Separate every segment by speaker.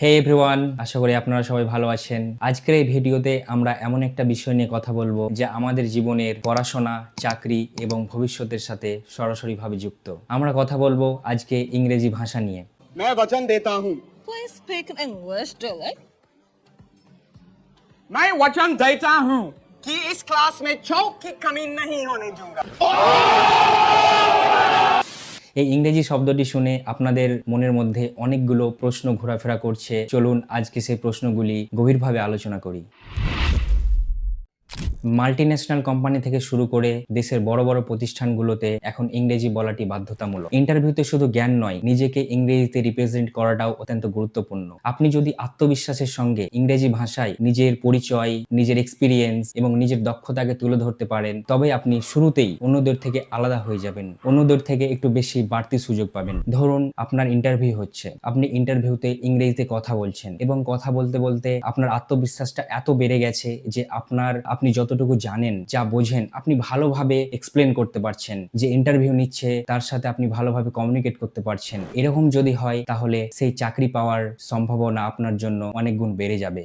Speaker 1: হে everyone আশা করি আপনারা সবাই ভালো আছেন আজকের এই ভিডিওতে আমরা এমন একটা বিষয় নিয়ে কথা বলবো যা আমাদের জীবনের পড়াশোনা চাকরি এবং ভবিষ্যতের সাথে সরাসরিভাবে যুক্ত আমরা কথা বলবো আজকে ইংরেজি ভাষা নিয়ে
Speaker 2: मैं वचन देता हूँ
Speaker 3: Please speak English, darling.
Speaker 2: मैं वचन देता हूँ कि इस क्लास में चौक की कमी नहीं होने दूंगा
Speaker 1: এই ইংরেজি শব্দটি শুনে আপনাদের মনের মধ্যে অনেকগুলো প্রশ্ন ঘোরাফেরা করছে। চলুন আজকে সেই প্রশ্নগুলি গভীরভাবে আলোচনা করি। মাল্টিন্যাশনাল কোম্পানি থেকে শুরু করে দেশের বড় বড় প্রতিষ্ঠানগুলোতে এখন ইংরেজি বলাটি বাধ্যতামূলক। ইন্টারভিউতে শুধু জ্ঞান নয়, নিজেকে ইংরেজিতে রিপ্রেজেন্ট করাটাও অত্যন্ত গুরুত্বপূর্ণ। আপনি যদি আত্মবিশ্বাসের সঙ্গে ইংরেজি ভাষায় নিজের পরিচয়, নিজের এক্সপিরিয়েন্স এবং নিজের দক্ষতাকে তুলে ধরতে পারেন, তবে আপনি শুরুতেই অন্যদের থেকে আলাদা হয়ে যাবেন, অন্যদের থেকে একটু বেশি বাড়তি সুযোগ পাবেন। ধরুন, আপনার ইন্টারভিউ হচ্ছে, আপনি ইন্টারভিউতে ইংরেজিতে কথা বলছেন এবং কথা বলতে বলতে আপনার আত্মবিশ্বাসটা এত বেড়ে গেছে যে আপনার, আপনি যতটুকু জানেন, যা বোঝেন, আপনি ভালোভাবে এক্সপ্লেন করতে পারছেন যে ইন্টারভিউ নিচ্ছে, তার সাথে আপনি ভালোভাবে কমিউনিকেট করতে পারছেন। এরকম যদি হয়, তাহলে সেই চাকরি পাওয়ার সম্ভাবনা আপনার জন্য অনেক গুণ বেড়ে যাবে।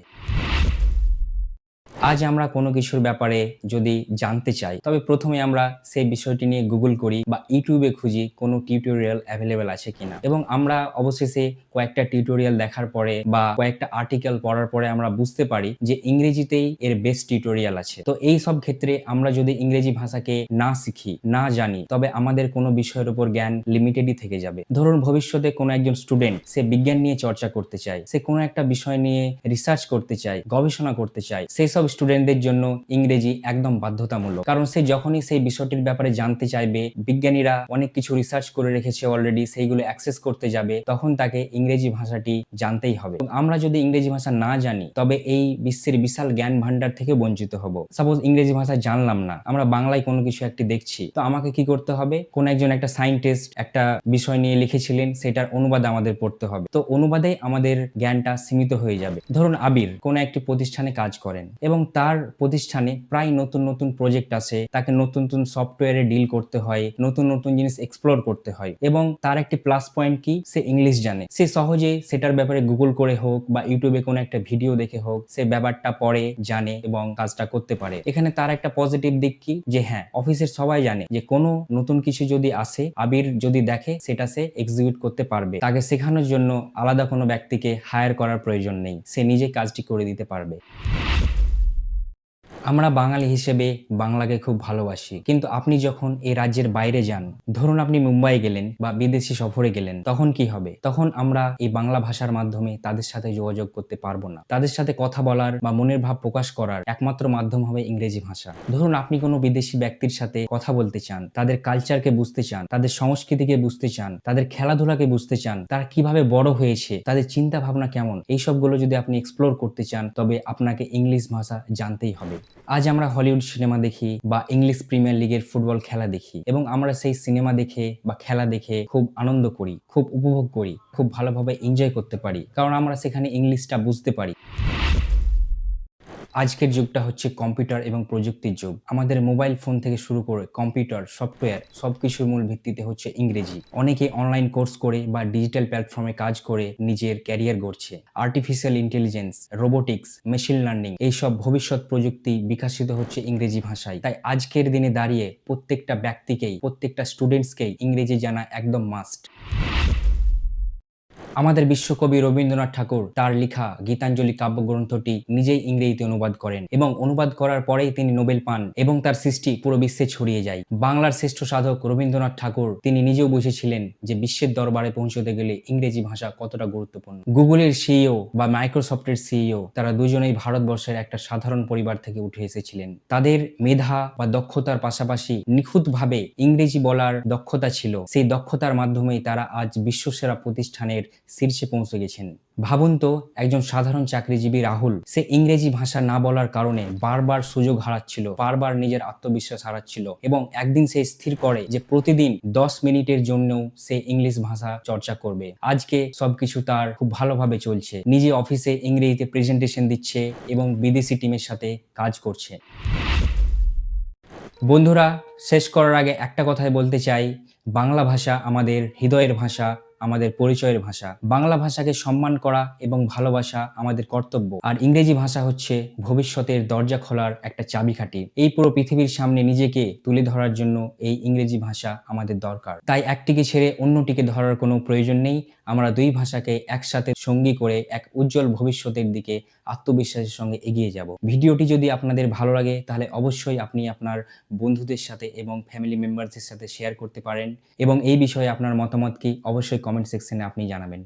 Speaker 1: আজ আমরা কোনো কিছুর ব্যাপারে যদি জানতে চাই, তবে প্রথমে আমরা সেই বিষয়টি নিয়ে গুগল করি বা ইউটিউবে খুঁজি কোনো টিউটোরিয়াল অ্যাভেলেবেল আছে কিনা। এবং আমরা অবশেষে কয়েকটা টিউটোরিয়াল দেখার পরে বা কয়েকটা আর্টিকেল পড়ার পরে আমরা বুঝতে পারি যে ইংরেজিতেই এর বেস্ট টিউটোরিয়াল আছে। তো এই সব ক্ষেত্রে আমরা যদি ইংরেজি ভাষাকে না শিখি, না জানি, তবে আমাদের কোনো বিষয়ের উপর জ্ঞান লিমিটেডই থেকে যাবে। ধরুন ভবিষ্যতে কোনো একজন স্টুডেন্ট সে বিজ্ঞান নিয়ে চর্চা করতে চায়, সে কোনো একটা বিষয় নিয়ে রিসার্চ করতে চায়, গবেষণা করতে চায়, সেই সব স্টুডেন্টদের জন্য ইংরেজি একদম বাধ্যতামূলক। কারণ সে যখনই সেই বিষয়টির ব্যাপারে জানতে চাইবে, বিজ্ঞানীরা অনেক কিছু রিসার্চ করে রেখেছে অলরেডি সেইগুলো অ্যাক্সেস করতে যাবে, তখন তাকে ইংরেজি ভাষাটি জানতেই হবে। আমরা যদি ইংরেজি ভাষা না জানি, তবে এই বিশ্বের বিশাল জ্ঞান ভান্ডার থেকে বঞ্চিত হব। সাপোজ ইংরেজি ভাষা জানলাম না, আমরা বাংলায় কোনো কিছু একটি দেখছি, তো আমাকে কি করতে হবে? কোন একজন একটা সায়েন্টিস্ট একটা বিষয় নিয়ে লিখেছিলেন, সেটার অনুবাদ আমাদের পড়তে হবে। তো অনুবাদে আমাদের জ্ঞানটা সীমিত হয়ে যাবে। ধরুন আবির, কোন একটি প্রতিষ্ঠানে কাজ করেন এবং তার প্রতিষ্ঠানে প্রায় নতুন নতুন প্রজেক্ট আসে তাকে নতুন নতুন সফটওয়্যারে ডিল করতে হয়, নতুন নতুন জিনিস এক্সপ্লোর করতে হয় এবং তার একটি প্লাস পয়েন্ট কি? সে ইংলিশ জানে। সে সহজে সেটার ব্যাপারে গুগল করে হোক বা ইউটিউবে কোনো একটা ভিডিও দেখে হোক, সে ব্যাপারটা পড়ে, জানে এবং কাজটা করতে পারে। এখানে তার একটা পজিটিভ দিক কি? যে হ্যাঁ অফিসের সবাই জানে যে কোনো নতুন কিছু যদি আসে, আবির যদি দেখে, সেটা সে এক্সিকিউট করতে পারবে। তাকে শেখানোর জন্য আলাদা কোনো ব্যক্তিকে হায়ার করার প্রয়োজন নেই। সে নিজে কাজটি করে দিতে পারবে। আমরা বাঙালি হিসেবে বাংলাকে খুব ভালোবাসি। কিন্তু আপনি যখন এই রাজ্যের বাইরে যান, ধরুন আপনি মুম্বাই গেলেন বা বিদেশি সফরে গেলেন, তখন কি হবে? তখন আমরা এই বাংলা ভাষার মাধ্যমে তাদের সাথে যোগাযোগ করতে পারব না। তাদের সাথে কথা বলার বা মনের ভাব প্রকাশ করার একমাত্র মাধ্যম হবে ইংরেজি ভাষা। ধরুন আপনি কোনো বিদেশি ব্যক্তির সাথে কথা বলতে চান, তাদের কালচারকে বুঝতে চান, তাদের সংস্কৃতিকে বুঝতে চান, তাদের খেলাধুলাকে বুঝতে চান, তারা কীভাবে বড় হয়েছে, তাদের চিন্তা ভাবনা কেমন? এই সবগুলো যদি আপনি এক্সপ্লোর করতে চান, তবে আপনাকে ইংলিশ ভাষা জানতেই হবে। আজ আমরা হলিউড সিনেমা দেখি বা ইংলিশ প্রিমিয়ার লিগের ফুটবল খেলা দেখি এবং আমরা সেই সিনেমা দেখে বা খেলা দেখে খুব আনন্দ করি, খুব উপভোগ করি, খুব ভালোভাবে এনজয় করতে পারি। কারণ আমরা সেখানে ইংলিশটা বুঝতে পারি। আজকের যুগটা হচ্ছে কম্পিউটার এবং প্রযুক্তির যুগ। আমাদের মোবাইল ফোন থেকে শুরু করে কম্পিউটার, সফটওয়্যার সবকিছুর মূল ভিত্তিতে হচ্ছে ইংরেজি। অনেকে অনলাইন কোর্স করে বা ডিজিটাল প্ল্যাটফর্মে কাজ করে নিজের career গড়ছে। Artificial intelligence robotics machine learning এইসব ভবিষ্যৎ প্রযুক্তি বিকশিত হচ্ছে ইংরেজি ভাষায়। তাই আজকের দিনে দাঁড়িয়ে প্রত্যেকটা ব্যক্তিকেই, প্রত্যেকটা স্টুডেন্টসকেই ইংরেজি জানা একদম মাস্ট আমাদের বিশ্বকবি রবীন্দ্রনাথ ঠাকুর তার লেখা গীতাঞ্জলি কাব্যগ্রন্থটি নিজেই ইংরেজিতে অনুবাদ করেন এবং অনুবাদ করার পরেই তিনি নোবেল পান এবং তার সৃষ্টি পুরো বিশ্বে ছড়িয়ে যায়। বাংলার শ্রেষ্ঠ সাধক রবীন্দ্রনাথ ঠাকুর তিনি নিজেও বুঝেছিলেন যে বিশ্বের দরবারে পৌঁছতে গেলে ইংরেজি ভাষা কতটা গুরুত্বপূর্ণ। গুগলের সিইও বা মাইক্রোসফটের সিইও তারা দুজনেই ভারতবর্ষের একটা সাধারণ পরিবার থেকে উঠে এসেছিলেন। তাদের মেধা বা দক্ষতার পাশাপাশি নিখুঁতভাবে ইংরেজি বলার দক্ষতা ছিল। সেই দক্ষতার মাধ্যমেই তারা আজ বিশ্বসেরা প্রতিষ্ঠানের শীর্ষে পৌঁছে গেছেন। ভাবুন তো, একজন সাধারণ চাকরিজীবী রাহুল, সে ইংরেজি ভাষা না বলার কারণে বারবার সুযোগ হারাচ্ছিল, বারবার নিজের আত্মবিশ্বাস হারাচ্ছিল এবং একদিন সে স্থির করে যে প্রতিদিন দশ মিনিটের জন্যও সে ইংলিশ ভাষা চর্চা করবে। আজকে সবকিছু তার খুব ভালোভাবে চলছে। নিজে অফিসে ইংরেজিতে প্রেজেন্টেশন দিচ্ছে এবং বিদেশি টিমের সাথে কাজ করছে। বন্ধুরা, শেষ করার আগে একটা কথাই বলতে চাই, বাংলা ভাষা আমাদের হৃদয়ের ভাষা। আমাদের পরিচয়ের ভাষা। বাংলা ভাষাকে সম্মান করা এবং ভালোবাসা আমাদের কর্তব্য। আর ইংরেজি ভাষা হচ্ছে ভবিষ্যতের দরজা খোলার একটা চাবিকাঠি। এই পুরো পৃথিবীর সামনে নিজেকে তুলে ধরার জন্য এই ইংরেজি ভাষা আমাদের দরকার। তাই একটিকে ছেড়ে অন্যটিকে ধরার কোনো প্রয়োজন নেই। আমরা দুই ভাষাকে একসাথে সঙ্গী করে এক উজ্জ্বল ভবিষ্যতের দিকে আত্মবিশ্বাসের সঙ্গে এগিয়ে যাব। ভিডিওটি যদি আপনাদের ভালো লাগে, তাহলে অবশ্যই আপনি আপনার বন্ধুদের সাথে এবং ফ্যামিলি মেম্বারদের সাথে শেয়ার করতে পারেন এবং এই বিষয়ে আপনার মতামত কি, অবশ্যই কমেন্ট সেকশনে আপনি জানাবেন।